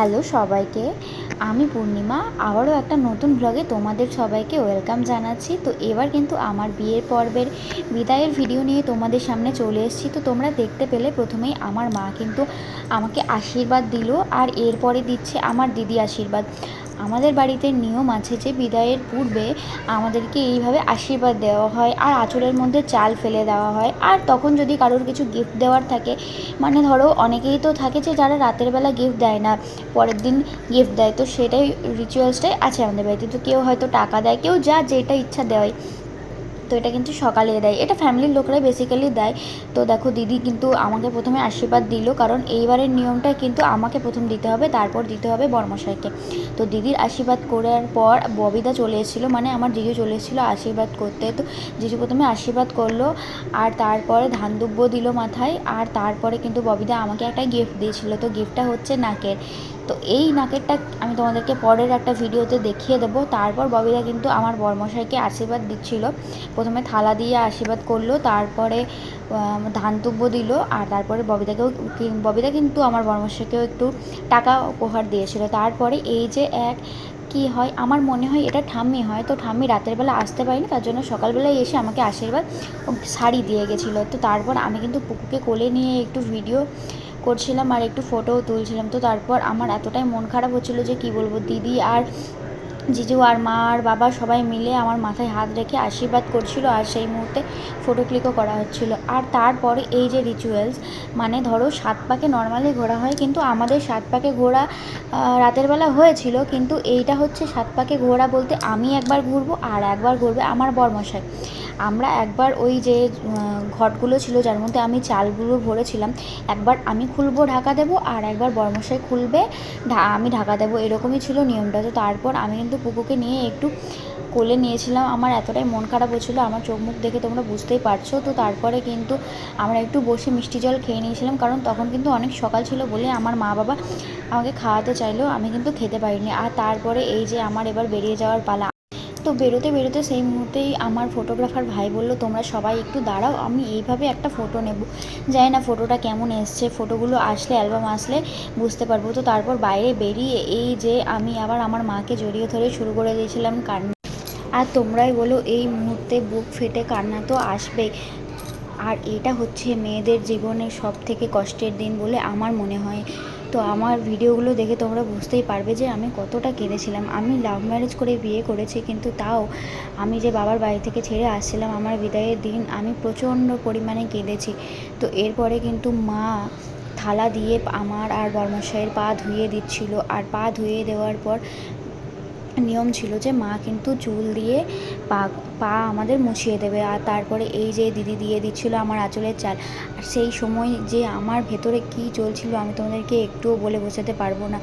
Hello সবাইকে, আমি পূর্ণিমা, আবারও একটা নতুন ব্লগে তোমাদের সবাইকে ওয়েলকাম জানাচ্ছি। তো এবার কিন্তু আমার বিয়ের পর্বের বিদায়ের ভিডিও নিয়ে তোমাদের সামনে চলে এসেছি। তো তোমরা দেখতে পেলে প্রথমেই আমার মা কিন্তু আমাকে আশীর্বাদ দিল আর এরপরে দিচ্ছে আমার দিদি আশীর্বাদ। আমাদের বাড়িতে নিয়ম আছে যে বিদায়ের পূর্বে আমাদেরকে এইভাবে আশীর্বাদ দেওয়া হয় আর আঁচলের মধ্যে চাল ফেলে দেওয়া হয়। আর তখন যদি কারোর কিছু গিফট দেওয়ার থাকে মানে ধরো অনেকেই তো থাকে যে যারা রাতের বেলা গিফট দেয় না, পরের দিন গিফট দেয়, তো সেটাই রিচুয়ালসটাই আছে আমাদের বাড়িতে। তো কেউ হয়তো টাকা দেয়, কেউ যা যেটা ইচ্ছা দেয়। তো এটা কিন্তু সকালে দেয়। এটা ফ্যামিলির লোকরাই বেসিক্যালি দেয়। তো দেখো দিদি কিন্তু আমাকে প্রথমে আশীর্বাদ দিল, কারণ এইবারের নিয়মটা কিন্তু আমাকে প্রথম দিতে হবে, তারপর দিতে হবে বর্মশাইকে। তো দিদির আশীর্বাদ করার পর ববিদা চলে এসেছিল মানে আমার জিজু চলে এসেছিল আশীর্বাদ করতে। তো জিজু প্রথমে আশীর্বাদ করল, আর তারপরে ধান দুব্য দিল মাথায়, আর তারপরে কিন্তু ববিদা আমাকে একটা গিফট দিয়েছিল। তো গিফটটা হচ্ছে নাকের। তো এই নাকেরটা আমি তোমাদেরকে পরের একটা ভিডিওতে দেখিয়ে দেবো। তারপর ববিদা কিন্তু আমার বর্মশাইকে আশীর্বাদ দিচ্ছিল। প্রথমে থালা দিয়ে আশীর্বাদ করল, তারপরে ধান তুব্য দিল, আর তারপরে ববিদাকেও ববিদা কিন্তু আমার বর্মশাইকেও একটু টাকা উপহার দিয়েছিল। তারপরে এই যে এক, কি হয়, আমার মনে হয় এটা ঠাম্মি হয়। তো ঠাম্মি রাতের বেলা আসতে পারিনি, তার জন্য সকালবেলায় এসে আমাকে আশীর্বাদ শাড়ি দিয়ে গেছিল। তো তারপর আমি কিন্তু পুকুকে কোলে নিয়ে একটু ভিডিও করছিলাম আর একটু ফটোও তুলছিলাম। তো তারপর আমার এতটাই মন খারাপ হচ্ছিল যে কি বলব, দিদি আর জিজু আর মা আর বাবা সবাই মিলে আমার মাথায় হাত রেখে আশীর্বাদ করছিল আর সেই মুহূর্তে ফটো ক্লিকও করা হচ্ছিল। আর তারপরে এই যে রিচুয়ালস মানে ধরো সাত পাকে নর্মালি ঘোরা হয় কিন্তু আমাদের সাত পাকে ঘোরা রাতের বেলা হয়েছিল কিন্তু এইটা হচ্ছে সাত পাকে ঘোরা বলতে আমি একবার ঘুরবো আর একবার ঘুরবে আমার বরমশাই। আমরা একবার ওই যে ঘটগুলো ছিল যার মধ্যে আমি চালগুলো ভরেছিলাম, একবার আমি খুলবো ঢাকা দেবো আর একবার বর্মশাই খুলবে আমি ঢাকা দেবো, এরকমই ছিল নিয়মটা। তো তারপর আমি কিন্তু পুকুকে নিয়ে একটু কোলে নিয়েছিলাম। আমার এতটাই মন খারাপ হচ্ছিল আমার চোখ মুখ দেখে তোমরা বুঝতেই পারছ। তো তারপরে কিন্তু আমরা একটু বসে মিষ্টি জল খেয়ে নিয়েছিলাম, কারণ তখন কিন্তু অনেক সকাল ছিল বলে আমার মা বাবা আমাকে খাওয়াতে চাইলেও আমি কিন্তু খেতে পারিনি। আর তারপরে এই যে আমার এবার বেরিয়ে যাওয়ার পালা তো বেরোতে বেরোতে সেই মুহূর্তেই আমার ফটোগ্রাফার ভাই বলল, তোমরা সবাই একটু দাঁড়াও, আমি এইভাবে একটা ফটো নেব। জানি না ফটোটা কেমন এসছে ফটোগুলো আসলে অ্যালবাম আসলে বুঝতে পারব। তো তারপর বাইরে বেরিয়ে এই যে আমি আবার আমার মাকে জড়িয়ে ধরে শুরু করে দিয়েছিলাম কান্না। আর তোমরাই বলো, এই মুহূর্তে বুক ফেটে কান্না তো আসবেই। আর এটা হচ্ছে মেয়েদের জীবনের সব থেকে কষ্টের দিন বলে আমার মনে হয়। তো আমার ভিডিওগুলো দেখে তোমরা বুঝতেই পারবে যে আমি কতটা কেঁদেছিলাম। আমি লাভ ম্যারেজ করে বিয়ে করেছি, কিন্তু তাও আমি যে বাবার বাড়ি থেকে ছেড়ে আসছিলাম, আমার বিদায়ের দিন আমি প্রচণ্ড পরিমাণে কেঁদেছি। তো এরপরে কিন্তু মা থালা দিয়ে আমার আর বর্মশাইয়ের পা ধুয়ে দিচ্ছিল। আর পা ধুয়ে দেওয়ার পর নিয়ম ছিল যে মা কিন্তু চুল দিয়ে পা পা আমাদের মুছিয়ে দেবে। আর তারপরে এই যে দিদি দিয়ে দিচ্ছিল আমার আঁচলের চাল। আর সেই সময় যে আমার ভেতরে কি চলছিল আমি তোমাদেরকে একটুও বলে বোঝাতে পারব না।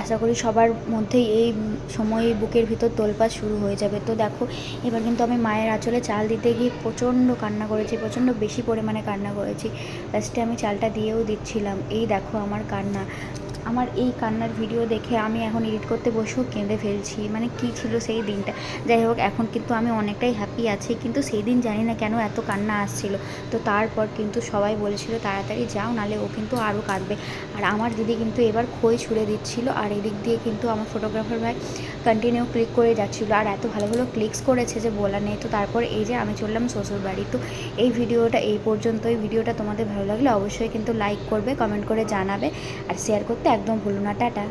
আশা করি সবার মধ্যেই এই সময়ে বুকের ভিতর তোলপাত শুরু হয়ে যাবে। তো দেখো, এবার কিন্তু আমি মায়ের আঁচলে চাল দিতে গিয়ে প্রচণ্ড কান্না করেছি, প্রচণ্ড বেশি পরিমাণে কান্না করেছি। লাস্টে আমি চালটা দিয়েও দিচ্ছিলাম। এই দেখো আমার কান্না। আমার এই কান্নার ভিডিও দেখে আমি এখন এডিট করতে বসেও কেঁদে ফেলছি। মানে কী ছিল সেই দিনটা? যাই হোক, এখন কিন্তু আমি অনেকটাই হ্যাপি আছি, কিন্তু সেই দিন জানি না কেন এত কান্না আসছিল। তো তারপর কিন্তু সবাই বলেছিল, তাড়াতাড়ি যাও নালে ও কিন্তু আরও কাঁদবে। আর আমার দিদি কিন্তু এবার খই ছুঁড়ে দিচ্ছিল, আর এদিক দিয়ে কিন্তু আমার ফটোগ্রাফার ভাই কন্টিনিউ ক্লিক করে যাচ্ছিল। আর এত ভালো ভালো ক্লিকস করেছে যে বলা নেই। তো তারপর এই যে আমি চললাম শ্বশুর বাড়ি তো এই ভিডিওটা এই পর্যন্তই। ভিডিওটা তোমাদের ভালো লাগলে অবশ্যই কিন্তু লাইক করবে কমেন্ট করে জানাবে, আর শেয়ার করতে একদম ভুলো না টাটা।